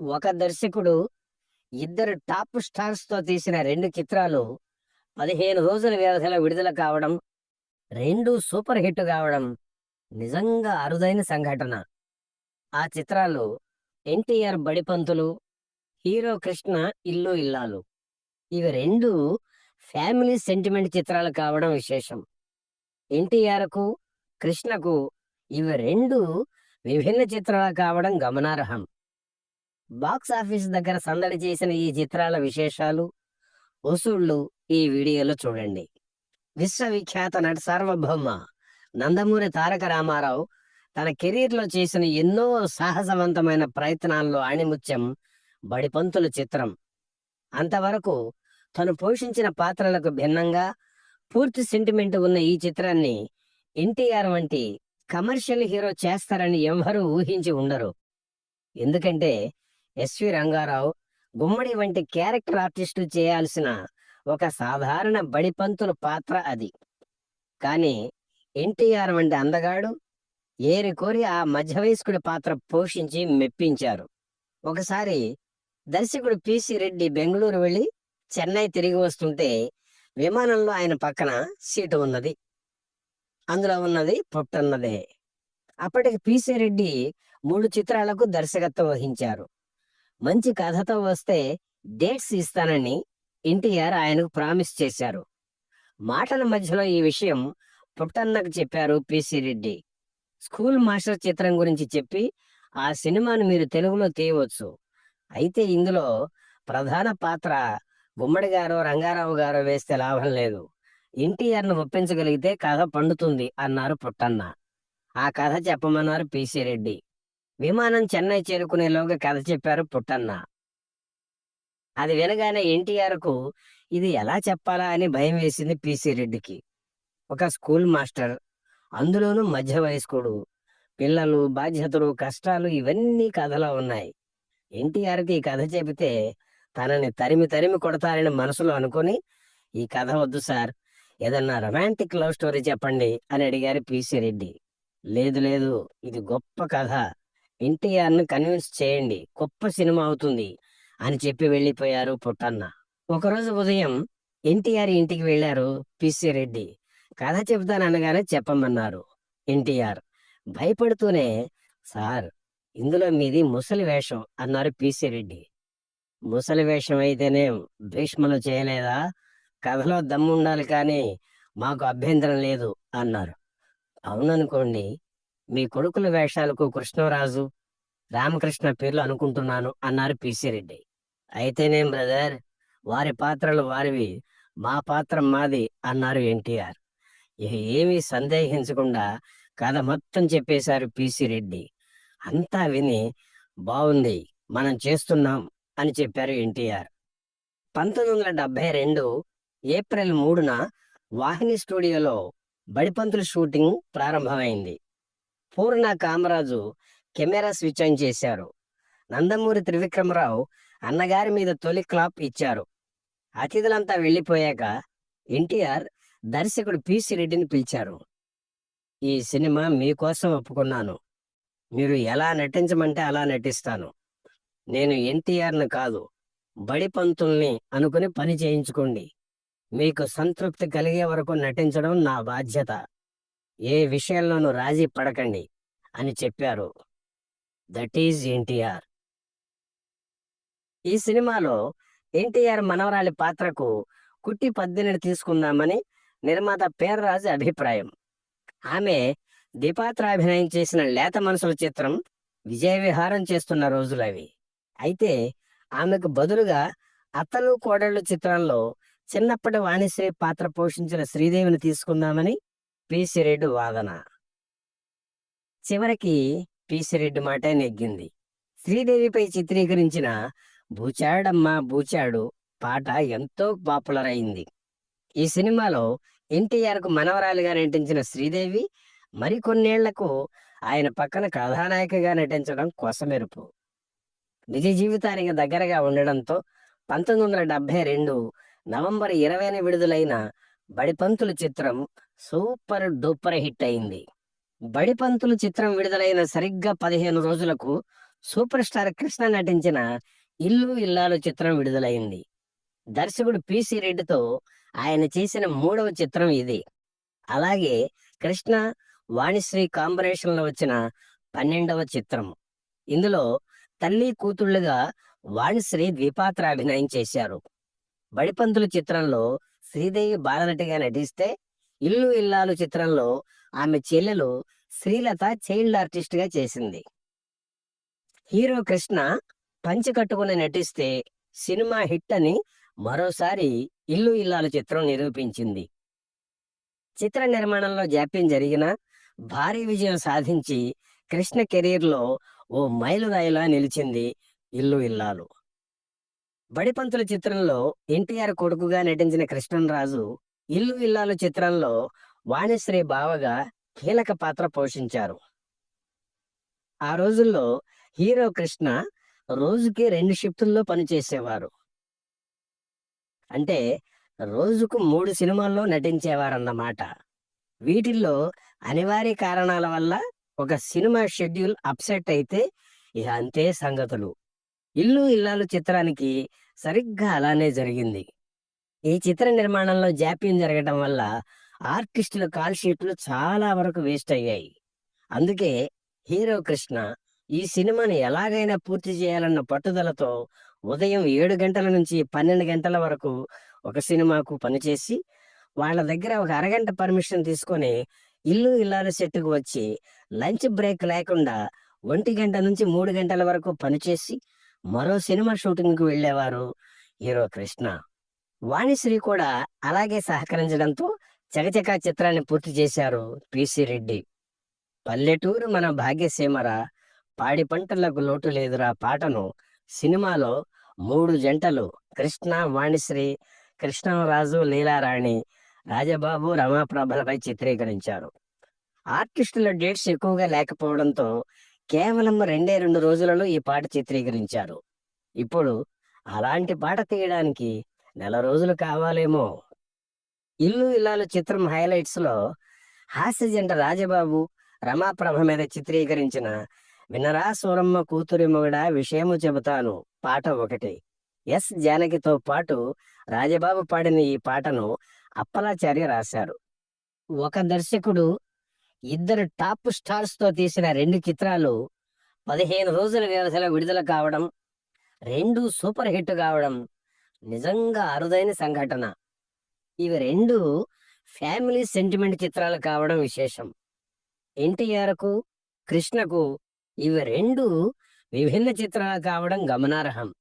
ఒక దర్శకుడు ఇద్దరు టాప్ స్టార్స్తో తీసిన రెండు చిత్రాలు పదిహేను రోజుల వ్యవధిలో విడుదల కావడం రెండు సూపర్ హిట్ కావడం నిజంగా అరుదైన సంఘటన. ఆ చిత్రాలు ఎన్టీఆర్ బడిపంతులు హీరో కృష్ణ ఇల్లు ఇల్లాలు. ఇవి రెండు ఫ్యామిలీ సెంటిమెంట్ చిత్రాలు కావడం విశేషం. ఎన్టీఆర్కు కృష్ణకు ఇవి రెండు విభిన్న చిత్రాలు కావడం గమనార్హం. బాక్స్ ఆఫీస్ దగ్గర సందడి చేసిన ఈ చిత్రాల విశేషాలు వసూళ్ళు ఈ వీడియోలో చూడండి. విశ్వవిఖ్యాత నటి సార్వభౌమ నందమూరి తారక రామారావు తన కెరీర్లో చేసిన ఎన్నో సాహసవంతమైన ప్రయత్నాల్లో ఆణిముత్యం బడిపంతుల చిత్రం. అంతవరకు తను పోషించిన పాత్రలకు భిన్నంగా పూర్తి సెంటిమెంట్ ఉన్న ఈ చిత్రాన్ని ఎన్టీఆర్ వంటి కమర్షియల్ హీరో చేస్తారని ఎవ్వరూ ఊహించి ఉండరు. ఎందుకంటే ఎస్వి రంగారావు గుమ్మడి వంటి క్యారెక్టర్ ఆర్టిస్టు చేయాల్సిన ఒక సాధారణ బడిపంతుల పాత్ర అది. కానీ ఎన్టీఆర్ వంటి అందగాడు ఏరి కోరి ఆ మధ్య వయస్కుడి పాత్ర పోషించి మెప్పించారు. ఒకసారి దర్శకుడు పిసి రెడ్డి బెంగళూరు వెళ్ళి చెన్నై తిరిగి వస్తుంటే విమానంలో ఆయన పక్కన సీటు ఉన్నది. అందులో ఉన్నది పుట్టన్నదే. అప్పటికి పిసి రెడ్డి మూడు చిత్రాలకు దర్శకత్వం వహించారు. మంచి కథతో వస్తే డేట్స్ ఇస్తానని ఎన్టీఆర్ ఆయనకు ప్రామిస్ చేశారు. మాటల మధ్యలో ఈ విషయం పుట్టన్నకు చెప్పారు పిసి రెడ్డి. స్కూల్ మాస్టర్ చిత్రం గురించి చెప్పి ఆ సినిమాను మీరు తెలుగులో తీయవచ్చు. అయితే ఇందులో ప్రధాన పాత్ర గుమ్మడి గారు రంగారావు గారు వేస్తే లాభం లేదు. ఎన్టీఆర్ను ఒప్పించగలిగితే కథ పండుతుంది అన్నారు పుట్టన్న. ఆ కథ చెప్పమన్నారు పిసి రెడ్డి. విమానం చెన్నై చేరుకునేలోగా కథ చెప్పారు పుట్టన్న. అది వినగానే ఎన్టీఆర్కు ఇది ఎలా చెప్పాలా అని భయం వేసింది పిసి రెడ్డికి. ఒక స్కూల్ మాస్టర్ అందులోనూ మధ్య వయస్కుడు పిల్లలు బాధ్యతలు కష్టాలు ఇవన్నీ కథలో ఉన్నాయి. ఎన్టీఆర్కి ఈ కథ చెబితే తనని తరిమి తరిమి కొడతారని మనసులో అనుకొని ఈ కథ వద్దు సార్ ఏదన్నా రొమాంటిక్ లవ్ స్టోరీ చెప్పండి అని అడిగారు పిసి రెడ్డి. లేదు లేదు ఇది గొప్ప కథ. ఎన్టీఆర్ను కన్విన్స్ చేయండి గొప్ప సినిమా అవుతుంది అని చెప్పి వెళ్ళిపోయారు పుట్టన్న. ఒకరోజు ఉదయం ఎన్టీఆర్ ఇంటికి వెళ్ళారు పిసి రెడ్డి. కథ చెబుతాననగానే చెప్పమన్నారు ఎన్టీఆర్. భయపడుతూనే సార్ ఇందులో మీది ముసలి వేషం అన్నారు పిసి రెడ్డి. ముసలి వేషం అయితేనే భీష్మలు చేయలేదా? కథలో దమ్ముండాలి కానీ మాకు అభ్యంతరం లేదు అన్నారు. అవుననుకోండి మీ కొడుకుల వేషాలకు కృష్ణరాజు రామకృష్ణ పేర్లు అనుకుంటున్నాను అన్నారు పిసి రెడ్డి. అయితేనేం బ్రదర్ వారి పాత్రలు వారివి మా పాత్ర మాది అన్నారు ఎన్టీఆర్. ఇక ఏమీ సందేహించకుండా కథ మొత్తం చెప్పేశారు పిసి రెడ్డి. అంతా విని బాగుంది మనం చేస్తున్నాం అని చెప్పారు ఎన్టీఆర్. పంతొమ్మిది వందల డెబ్బై రెండు ఏప్రిల్ మూడున వాహిని స్టూడియోలో బడిపంతుల షూటింగ్ ప్రారంభమైంది. Poorna Kamaraju camera switch on చేశారు. నందమూరి త్రివిక్రమరావు అన్నగారి మీద తొలి క్లాప్ ఇచ్చారు. అతిథులంతా వెళ్ళిపోయాక ఎన్టీఆర్ దర్శకుడు పిసి రెడ్డిని పిలిచారు. ఈ సినిమా మీకోసం ఒప్పుకున్నాను. మీరు ఎలా నటించమంటే అలా నటిస్తాను. నేను ఎన్టీఆర్ను కాదు బడి పంతుల్ని అనుకుని పని చేయించుకోండి. మీకు సంతృప్తి కలిగే వరకు నటించడం నా బాధ్యత. ఏ విషయంలోనూ రాజీ పడకండి అని చెప్పారు. That is NTR. ఈ సినిమాలో ఎన్టీఆర్ మనవరాలి పాత్రకు కుట్టి పద్దెనిమిది తీసుకుందామని నిర్మాత పేర్రాజు అభిప్రాయం. ఆమె దీపాత్ర అభినయం చేసిన లేత మనసుల చిత్రం విజయ విహారం చేస్తున్న రోజులవి అయితే ఆమెకు బదులుగా అత్తలు కోడళ్ళు చిత్రంలో చిన్నప్పటి వాణిశ్రీ పాత్ర పోషించిన శ్రీదేవిని తీసుకుందామని పిసిరెడ్డి వాదన. చివరికి పిసి రెడ్డి మాటే నెగ్గింది. శ్రీదేవిపై చిత్రీకరించిన బూచాడమ్మ బూచాడు పాట ఎంతో పాపులర్ అయింది ఈ సినిమాలో ఎన్టీఆర్కు మనవరాలిగా నటించిన శ్రీదేవి మరికొన్నేళ్ళకు ఆయన పక్కన కథానాయికగా నటించడం కొసమెరుపు. నిజ జీవితానికి దగ్గరగా ఉండడంతో పంతొమ్మిది వందల డెబ్బై రెండు నవంబర్ ఇరవైన విడుదలైన బడిపంతులు చిత్రం సూపర్ డూపర్ హిట్ అయింది. బడిపంతులు చిత్రం విడుదలైన సరిగ్గా పదిహేను రోజులకు సూపర్ స్టార్ కృష్ణ నటించిన ఇల్లు ఇల్లాలు చిత్రం విడుదలైంది. దర్శకుడు పిసి రెడ్డితో ఆయన చేసిన మూడవ చిత్రం ఇది. అలాగే కృష్ణ వాణిశ్రీ కాంబినేషన్లో వచ్చిన పన్నెండవ చిత్రం. ఇందులో తల్లి కూతుళ్ళుగా వాణిశ్రీ ద్విపాత్ర అభినయం చేశారు. బడిపంతులు చిత్రంలో శ్రీదేవి బాలనటిగా నటిస్తే ఇల్లు ఇల్లాలు చిత్రంలో ఆమె చెల్లెలు శ్రీలత చైల్డ్ ఆర్టిస్ట్గా చేసింది. హీరో కృష్ణ పంచి కట్టుకుని నటిస్తే సినిమా హిట్ అని మరోసారి ఇల్లు ఇల్లాలు చిత్రం నిరూపించింది. చిత్ర నిర్మాణంలో జాప్యం జరిగిన భారీ విజయం సాధించి కృష్ణ కెరీర్లో ఓ మైలురాయిలా నిలిచింది ఇల్లు ఇల్లాలు. బడిపంతుల చిత్రంలో ఎన్టీఆర్ కొడుకుగా నటించిన కృష్ణరాజు ఇల్లు ఇల్లాలు చిత్రంలో వాణిశ్రీ బావగా కీలక పాత్ర పోషించారు. ఆ రోజుల్లో హీరో కృష్ణ రోజుకి రెండు షిఫ్టుల్లో పనిచేసేవారు. అంటే రోజుకు మూడు సినిమాల్లో నటించేవారన్నమాట. వీటిల్లో అనివార్య కారణాల వల్ల ఒక సినిమా షెడ్యూల్ అప్సెట్ అయితే ఇక అంతే సంగతులు. ఇల్లు ఇల్లాలు చిత్రానికి సరిగ్గా అలానే జరిగింది. ఈ చిత్ర నిర్మాణంలో జాప్యం జరగడం వల్ల ఆర్టిస్టుల కాల్ షీట్లు చాలా వరకు వేస్ట్ అయ్యాయి. అందుకే హీరో కృష్ణ ఈ సినిమాని ఎలాగైనా పూర్తి చేయాలన్న పట్టుదలతో ఉదయం ఏడు గంటల నుంచి పన్నెండు గంటల వరకు ఒక సినిమాకు పనిచేసి వాళ్ళ దగ్గర ఒక అరగంట పర్మిషన్ తీసుకొని ఇల్లు ఇల్లాల సెట్కు వచ్చి లంచ్ బ్రేక్ లేకుండా ఒంటి గంట నుంచి మూడు గంటల వరకు పనిచేసి మరో సినిమా షూటింగ్కి వెళ్ళేవారు హీరో కృష్ణ. వాణిశ్రీ కూడా అలాగే సహకరించడంతో చకచకా చిత్రాన్ని పూర్తి చేశారు పిసి రెడ్డి. పల్లెటూరు మన భాగ్యసీమరా పాడి పంటలకు లోటు లేదురా పాటను సినిమాలో మూడు జంటలు కృష్ణ వాణిశ్రీ కృష్ణరాజు లీలారాణి రాజబాబు రమాప్రభలపై చిత్రీకరించారు. ఆర్టిస్టుల డేట్స్ ఎక్కువగా లేకపోవడంతో కేవలం రెండే రెండు రోజులలో ఈ పాట చిత్రీకరించారు. ఇప్పుడు అలాంటి పాట తీయడానికి నెల రోజులు కావాలేమో. ఇల్లు ఇల్లాలు చిత్రం హైలైట్స్లో హాస్య జంట రాజబాబు రమాప్రభ మీద చిత్రీకరించిన వినరా సూరమ్మ కూతురి మొగడ విషయము చెబుతాను పాట ఒకటి. ఎస్ జానకితో పాటు రాజబాబు పాడిన ఈ పాటను అప్పలాచార్య రాశారు. ఒక దర్శకుడు ఇద్దరు టాప్ స్టార్స్తో తీసిన రెండు చిత్రాలు పదిహేను రోజుల వ్యవధిలో విడుదల కావడం రెండు సూపర్ హిట్ కావడం నిజంగా అరుదైన సంఘటన. ఇవి రెండు ఫ్యామిలీ సెంటిమెంట్ చిత్రాలు కావడం విశేషం. ఎన్టీఆర్కు కృష్ణకు ఇవి రెండు విభిన్న చిత్రాలు కావడం గమనార్హం.